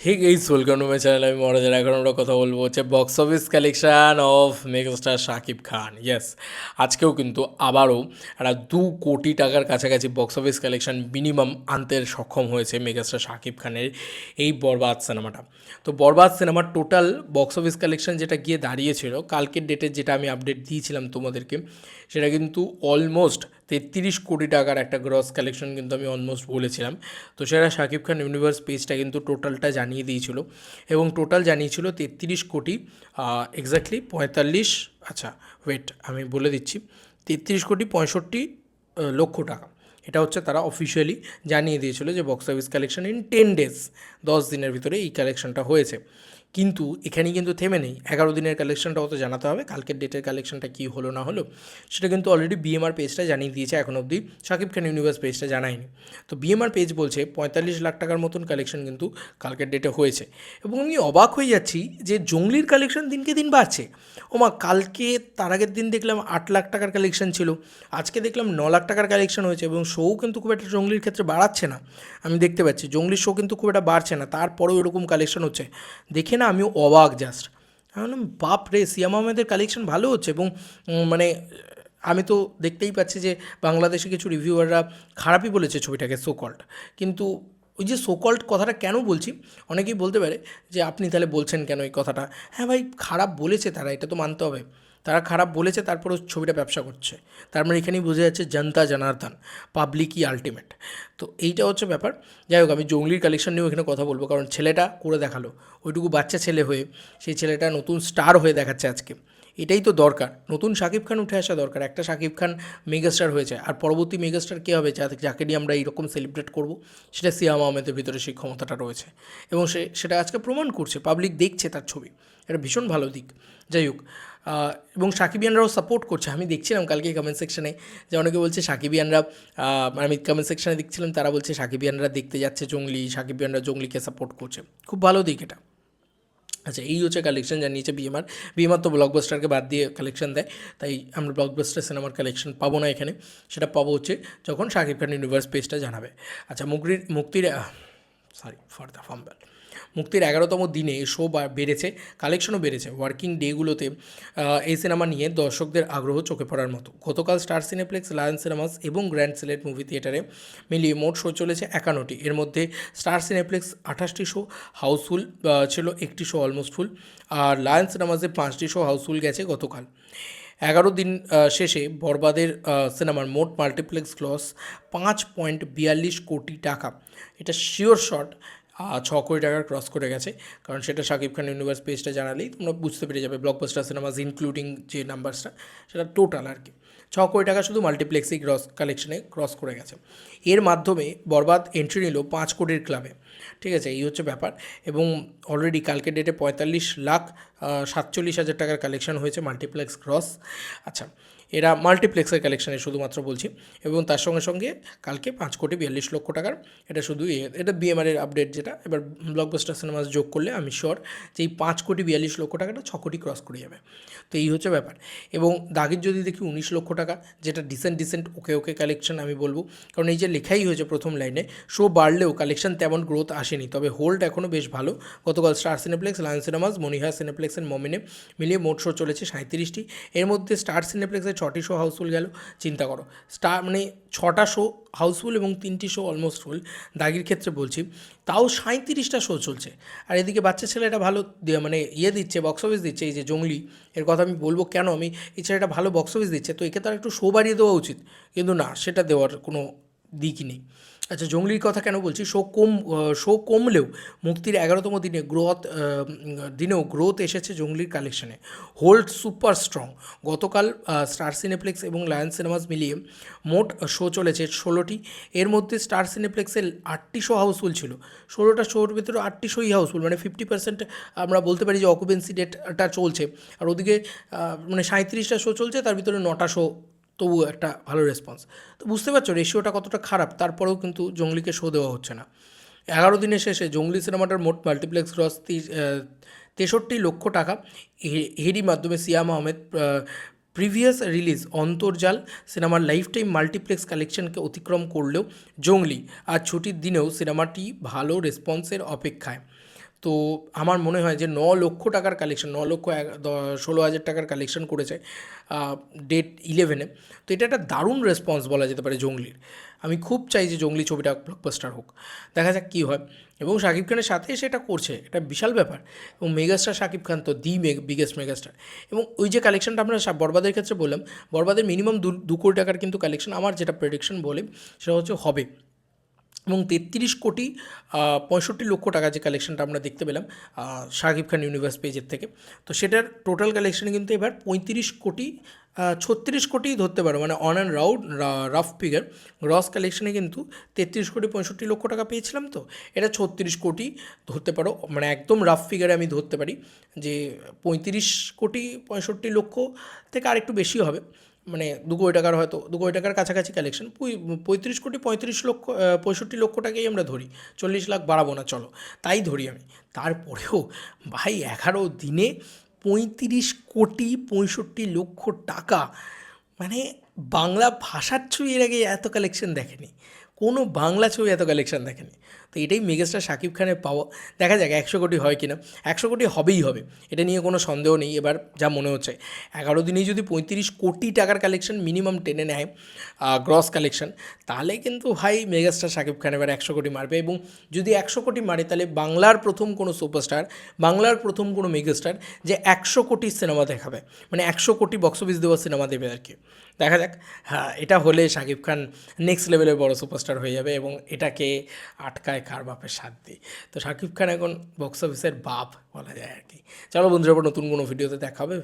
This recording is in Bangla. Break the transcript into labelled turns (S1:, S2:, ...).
S1: Hey guys welcome to my channel আমি মহারাজার এখন আমরা কথা বলব হচ্ছে box office collection of megastar Shakib Khan yes আজকেও কিন্তু আবারও একটা দু কোটি টাকার কাছাকাছি বক্স অফিস কালেকশন মিনিমাম আনতে সক্ষম হয়েছে মেগাস্টার শাকিব খানের এই বরবাদ সিনেমাটা তো বরবাদ সিনেমার টোটাল বক্স অফিস কালেকশন যেটা গিয়ে দাঁড়িয়েছিল, কালকের ডেটের যেটা আমি আপডেট দিয়েছিলাম তোমাদেরকে, সেটা কিন্তু অলমোস্ট তেত্রিশ কোটি টাকার একটা গ্রস কালেকশন কিন্তু আমি অলমোস্ট বলেছিলাম। তো সেটা শাকিব খান ইউনিভার্স পেজটা কিন্তু টোটালটা জানিয়ে দিয়েছিল এবং টোটাল জানিয়েছিল তেত্রিশ কোটি এক্স্যাক্টলি পঁয়তাল্লিশ আচ্ছা ওয়েট আমি বলে দিচ্ছি। তেত্রিশ কোটি পঁয়ষট্টি লক্ষ টাকা। এটা হচ্ছে তারা অফিসিয়ালি জানিয়ে দিয়েছিল যে box office collection in ten days দশ দিনের ভিতরে এই কালেকশনটা হয়েছে। কিন্তু এখানেই কিন্তু থেমে নেই। এগারো দিনের কালেকশনটাও তো জানাতে হবে, কালকের ডেটের কালেকশনটা কী হলো না হলো, সেটা কিন্তু অলরেডি বিএমআর পেজটা জানিয়ে দিয়েছে এখন অবধি। শাকিব খান ইউনিভার্স পেজটা জানায়নি। তো বিএমআর পেজ বলছে, পঁয়তাল্লিশ লাখ টাকার মতন কালেকশন কিন্তু কালকের ডেটে হয়েছে। এবং আমি অবাক হয়ে যাচ্ছি যে জঙ্গলির কালেকশন দিনকে দিন বাড়ছে। ওমা, কালকে তার আগের দিন দেখলাম আট লাখ টাকার কালেকশন ছিল, আজকে দেখলাম ন লাখ টাকার কালেকশন হয়েছে এবং শোও কিন্তু খুব একটা জঙ্গলির ক্ষেত্রে বাড়াচ্ছে না। আমি দেখতে পাচ্ছি, জঙ্গলির শো কিন্তু খুব একটা বাড়ছে না, তারপরেও এরকম কালেকশন হচ্ছে। দেখে না, আমিও অবাক জাস্ট আমি বললাম, বাপ রে, সিয়াম আহমেদের কালেকশন ভালো হচ্ছে এবং মানে আমি তো দেখতেই পাচ্ছি যে বাংলাদেশে কিছু রিভিউয়াররা খারাপই বলেছে ছবিটাকে সোকল্ড কিন্তু ওই যে সোকল্ড কথাটা কেন বলছি? অনেকেই বলতে পারে যে, আপনি তাহলে বলছেন কেন এই কথাটা? হ্যাঁ ভাই, খারাপ বলেছে তারা, এটা তো মানতে হবে। তারা খারাপ বলেছে তারপরেও ছবিটা ব্যবসা করছে। তার মানে এখানেই বোঝা যাচ্ছে জনতা জনার্দন পাবলিকই আলটিমেট তো এইটা হচ্ছে ব্যাপার। যাই হোক, আমি জঙ্গলির কালেকশন নিয়েও এখানে কথা বলব, কারণ ছেলেটা করে দেখাল। ওইটুকু বাচ্চা ছেলে হয়ে, সেই ছেলেটা নতুন স্টার হয়ে দেখাচ্ছে আজকে। এটাই তো দরকার। নতুন শাকিব খান উঠে আসা দরকার। একটা শাকিব খান মেগাস্টার হয়েছে। আর পরবর্তী মেগাস্টার কে হবে, যাতে যাকে নিয়ে আমরা এইরকম সেলিব্রেট করব, সেটা সিয়াম আহমেদের ভিতরে সেই ক্ষমতাটা রয়েছে। এবং সে সেটা আজকে প্রমাণ করছে পাবলিক দেখছে তার ছবি। এটা ভীষণ ভালো দিক। যাই হোক এবং সাকিবিয়ানরাও সাপোর্ট করছে। আমি দেখছিলাম কালকে কমেন্ট সেকশানে যে অনেকে বলছে সাকিবিয়ানরা আমি কমেন্ট সেকশনে দেখছিলাম, তারা বলছে সাকিবিয়ানরা দেখতে যাচ্ছে জঙ্গলি সাকিবিয়ানরা জঙ্গলিকে সাপোর্ট করছে। খুব ভালো দিক এটা। আচ্ছা এই হচ্ছে কালেকশন জানিয়েছে বিএমআর। বিএমআর তো ব্লকবাস্টারকে বাদ দিয়ে কালেকশন দেয়, তাই আমরা ব্লকবাস্টার সিনেমার কালেকশন পাবো না এখানে। সেটা পাবো হচ্ছে যখন শাকিব খান ইউনিভার্স পেজটা জানাবে। আচ্ছা মুক্তির মুক্তির সরি ফর দ্য ফাম্বল মুক্তির এগারোতম দিনে শো বেড়েছে, কালেকশনও বেড়েছে। ওয়ার্কিং ডেগুলোতে এই সিনেমা নিয়ে দর্শকদের আগ্রহ চোখে পড়ার মতো। গতকাল স্টার সিনেপ্লেক্স লায়ন সিনেমাস এবং গ্র্যান্ড সিলেট মুভি থিয়েটারে মিলিয়ে মোট শো চলেছে একান্নটি। এর মধ্যে স্টার সিনেপ্লেক্স আঠাশটি শো হাউসফুল ছিল একটি শো অলমোস্ট ফুল আর লায়ন সিনেমাসে পাঁচটি শো হাউসফুল গেছে গতকাল। এগারো দিন শেষে বরবাদের সিনেমার মোট মাল্টিপ্লেক্স গ্লস পাঁচ পয়েন্ট বিয়াল্লিশ কোটি টাকা। এটা শিওর শট ছ কোটি টাকার ক্রস করে গেছে। কারণ সেটা শাকিব খান ইউনিভার্স পেজটা জানালেই তোমরা বুঝতে পেরে যাবে ব্লকবাস্টার সিনেমাস ইনক্লুডিং যে নাম্বারসটা সেটা টোটাল আর কি। ছ কোটি টাকা শুধু মাল্টিপ্লেক্সেই ক্রস কালেকশনে ক্রস করে গেছে। এর মাধ্যমে বরবাদ এন্ট্রি নিল পাঁচ কোটির ক্লাবে ঠিক আছে, এই হচ্ছে ব্যাপার। এবং অলরেডি কালকে ডেটে পঁয়তাল্লিশ লাখ সাতচল্লিশ হাজার টাকার কালেকশন হয়েছে মাল্টিপ্লেক্স ক্রস আচ্ছা এরা মাল্টিপ্লেক্সের কালেকশানে শুধুমাত্র বলছি এবং তার সঙ্গে সঙ্গে কালকে পাঁচ কোটি বিয়াল্লিশ লক্ষ টাকার এটা শুধু এটা বিএমআরের আপডেট যেটা। এবার ব্লকবাস্টার সিনেমাস যোগ করলে আমি শিওর যে এই পাঁচ কোটি বিয়াল্লিশ লক্ষ টাকাটা ছ কোটি ক্রস করে যাবে। তো এই হচ্ছে ব্যাপার। এবং দাগের যদি দেখি উনিশ লক্ষ টাকা, যেটা decent decent okay okay collection আমি বলব। কারণ এই যে লেখাই হয়েছে প্রথম লাইনে শো বাড়লেও কালেকশন তেমন গ্রোথ আসেনি। তবে হোল্ড এখনও বেশ ভালো। গতকাল স্টার সিনেপ্লেক্স লায়ন সিনেমাস মনিহা সিনেপ্লেক্স এন্ড মমিনে মিলিয়ে মোট শো চলেছে সাঁত্রিশটি এর মধ্যে স্টার সিনেপ্লেক্সের ছটি শো হাউসফুল গেল, চিন্তা করো। স্টার মানে ছটা শো হাউসফুল এবং তিনটি শো অলমোস্ট ফুল দাগির ক্ষেত্রে বলছি, তাও সাঁত্রিশটা শো চলছে। আর এদিকে বাচ্চা ছেলেটা ভালো মানে ইয়ে দিচ্ছে বক্স অফিস দিচ্ছে, এই যে জঙ্গলি, এর কথা আমি বলব কেন? আমি, এই ছেলেটা ভালো বক্স অফিস দিচ্ছে, তো একে তার একটু শো বাড়িয়ে দেওয়া উচিত। কিন্তু না, সেটা দেওয়ার কোনো দিকই নেই। আচ্ছা জঙ্গলির কথা কেন বলছি? শো কম শো কমলেও মুক্তির এগারোতম দিনে গ্রোথ দিনেও গ্রোথ এসেছে জঙ্গলির কালেকশনে হোল্ড সুপার স্ট্রং। গতকাল স্টার সিনেপ্লেক্স এবং লায়ন সিনেমাস মিলিয়ে মোট শো চলেছে ষোলোটি। এর মধ্যে স্টার সিনেপ্লেক্সের আটটি শো হাউসফুল ছিল। ষোলোটা শোর ভিতরে আটটি শোই হাউসফুল মানে ফিফটি পার্সেন্ট আমরা বলতে পারি যে অকুপেন্সি ডেটটা চলছে। আর ওদিকে মানে সাঁত্রিশটা শো চলছে, তার ভিতরে নটা শো তবু একটা ভালো রেসপন্স তো বুঝতে পারছ রেশিওটা কতটা খারাপ, তারপরেও কিন্তু জঙ্গলিকে শো দেওয়া হচ্ছে না। এগারো দিনের শেষে জঙ্গলি সিনেমাটার মোট মাল্টিপ্লেক্স গ্রস তেষট্টি লক্ষ টাকা। এরই মাধ্যমে সিয়াম আহমেদ প্রিভিয়াস রিলিজ অন্তর্জাল সিনেমার লাইফ টাইম মাল্টিপ্লেক্স কালেকশনকে অতিক্রম করলেও জঙ্গলি। আর ছুটির দিনেও সিনেমাটি ভালো রেসপন্সের অপেক্ষায়। তো আমার মনে হয় যে ন লক্ষ টাকার কালেকশন ন লক্ষ ষোলো হাজার টাকার কালেকশন করেছে ডেট ইলেভেনে তো এটা একটা দারুণ রেসপন্স বলা যেতে পারে জঙ্গলির। আমি খুব চাই যে জঙ্গলি ছবিটা ব্লকবাস্টার হোক। দেখা যাক কী হয়। এবং শাকিব খানের সাথে এসে এটা করছে, এটা বিশাল ব্যাপার। এবং মেগাস্টার শাকিব খান তো দি বিগেস্ট মেগাস্টার এবং ওই যে কালেকশনটা আমরা বরবাদের ক্ষেত্রে বললাম, বরবাদের মিনিমাম দু দু কোটি টাকার কিন্তু কালেকশন আমার যেটা প্রেডিকশন বলে, সেটা হচ্ছে হবে। এবং তেত্রিশ কোটি পঁয়ষট্টি লক্ষ টাকা যে কালেকশনটা আমরা দেখতে পেলাম শাকিব খান ইউনিভার্স পেজের থেকে। তো সেটার টোটাল কালেকশনে কিন্তু এবার পঁয়ত্রিশ কোটি ছত্রিশ কোটি ধরতে পারো। মানে on and round rough figure gross কালেকশনে কিন্তু তেত্রিশ কোটি, পঁয়ষট্টি লক্ষ টাকা পেয়েছিলাম তো। এটা ছত্রিশ কোটি ধরতে পারো। মানে একদম রাফ ফিগারে আমি ধরতে পারি যে পঁয়ত্রিশ কোটি, পঁয়ষট্টি লক্ষ থেকে আরেকটু বেশি হবে। মানে দু কোটি টাকার হয়তো, দু কোটি টাকার কাছাকাছি কালেকশন পঁয়ত্রিশ কোটি, পঁয়ত্রিশ লক্ষ পঁয়ষট্টি লক্ষ টাকাই আমরা ধরি। চল্লিশ লাখ বাড়াবো না, চলো। তাই ধরি আমি। তারপরেও ভাই, এগারো দিনে পঁয়ত্রিশ কোটি, পঁয়ষট্টি লক্ষ টাকা। মানে বাংলা ভাষার ছবি এর আগে এত কালেকশন দেখেনি। কোনো বাংলা ছবি এত কালেকশন দেখেনি। এটাই মেগাস্টার শাকিব খানের পাওয়া দেখা যাক একশো কোটি হয় কিনা। একশো কোটি হবেই হবে, এটা নিয়ে কোনো সন্দেহ নেই। এবার যা মনে হচ্ছে, এগারো দিনেই যদি পঁয়ত্রিশ কোটি টাকার কালেকশন মিনিমাম টেনে নেয় গ্রস কালেকশন তাহলে কিন্তু ভাই মেগাস্টার শাকিব খান এবার একশো কোটি মারবে এবং যদি একশো কোটি মারে, তাহলে বাংলার প্রথম কোনো সুপারস্টার বাংলার প্রথম কোনো মেগাস্টার যে একশো কোটি সিনেমা দেখাবে। মানে একশো কোটি বক্স অফিস দেওয়া সিনেমা দেবে আর কি। দেখা যাক হ্যাঁ এটা হলে শাকিব খান নেক্সট লেভেলের বড় সুপারস্টার হয়ে যাবে এবং এটাকে আটকায় কার বাপের সাথ দিই তো শাকিব খান এখন বক্স অফিসের বাপ বলা যায় আর কি। চলো বন্ধুরা নতুন কোনো ভিডিওতে দেখা হবে